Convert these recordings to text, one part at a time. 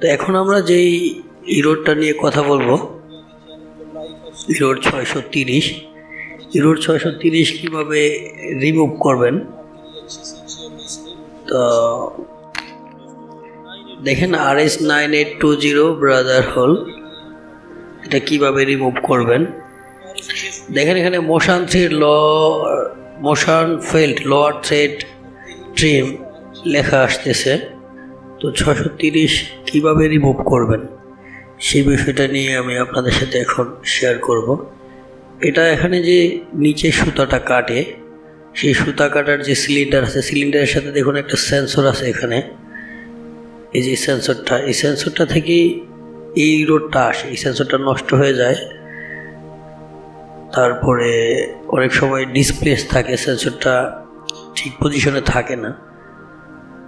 তো এখন আমরা যেই ইরোডটা নিয়ে কথা বলব ইরোড ছয়শো তিরিশ ইরোড ছয়শো তিরিশ কীভাবে রিমুভ করবেন? তো দেখেন আর S nine eight two zero Brother হল এটা কীভাবে রিমুভ করবেন? দেখেন এখানে মোশান থ্রেড ল, motion felt lower thread, trim লেখা আসতেছে। তো ছশো তিরিশ কীভাবে রিমুভ করবেন? সেই বিষয়টা নিয়ে আমি আপনাদের সাথে এখন শেয়ার করব। এটা এখানে যে নিচে সুতাটা কাটে, সেই সুতা কাটার যে সিলিন্ডার আছে সিলিন্ডারের সাথে দেখুন একটা সেন্সর আছে এখানে। এই যে সেন্সরটা এই সেন্সরটা থেকেই এই রোডটা আসে, এই সেন্সরটা নষ্ট হয়ে যায়। তারপরে অনেক সময় ডিসপ্লেস থাকে সেন্সরটা ঠিক পজিশনে থাকে না।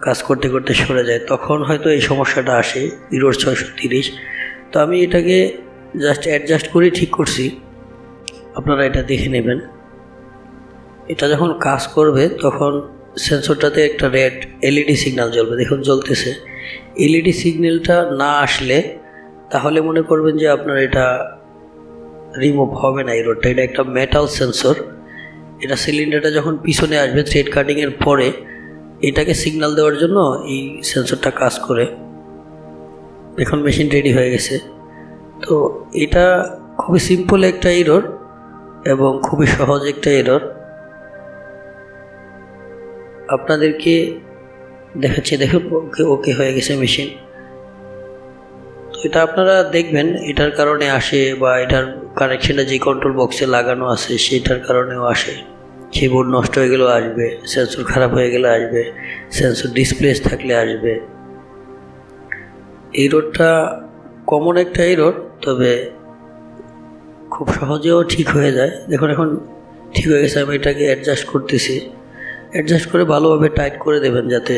কাজ করতে করতে সরে যায়, তখন হয়তো এই সমস্যাটা আসে ইরোর ছয়শো তিরিশ। তো আমি এটাকে জাস্ট অ্যাডজাস্ট করে ঠিক করছি। আপনারা এটা দেখে নেবেন। এটা যখন কাজ করবে, তখন সেন্সরটাতে একটা রেড এলইডি সিগন্যাল জ্বলবে। দেখুন, জ্বলতেছে। এলইডি সিগন্যালটা না আসলে তাহলে মনে করবেন যে আপনার এটা রিমুভ হবে না এই রোডটা। এটা একটা মেটাল সেন্সর এটা সিলিন্ডারটা যখন পিছনে আসবে থ্রেড কাটিংয়ের পরে এটাকে সিগন্যাল দেওয়ার জন্য এই সেন্সরটা কাজ করে। এখন মেশিন রেডি হয়ে গেছে। তো এটা খুবই সিম্পল একটা এরর এবং খুবই সহজ একটা এরর আপনাদেরকে দেখাচ্ছি, দেখুন, ওকে ওকে হয়ে গেছে মেশিন তো এটা আপনারা দেখবেন, এটার কারণে আসে বা এটার কানেকশনটা যে কন্ট্রোল বক্সে লাগানো আছে, সেটার কারণেও আসে। কিবোর্ড নষ্ট হয়ে গেলেও আসবে সেন্সর খারাপ হয়ে গেলে আসবে সেন্সর ডিসপ্লেস থাকলে আসবে। এই রোডটা কমন একটা এই রোড, তবে খুব সহজেও ঠিক হয়ে যায়। দেখুন, এখন ঠিক হয়ে গেছে, আমি এটাকে অ্যাডজাস্ট করতেছি। অ্যাডজাস্ট করে ভালোভাবে টাইট করে দেবেন যাতে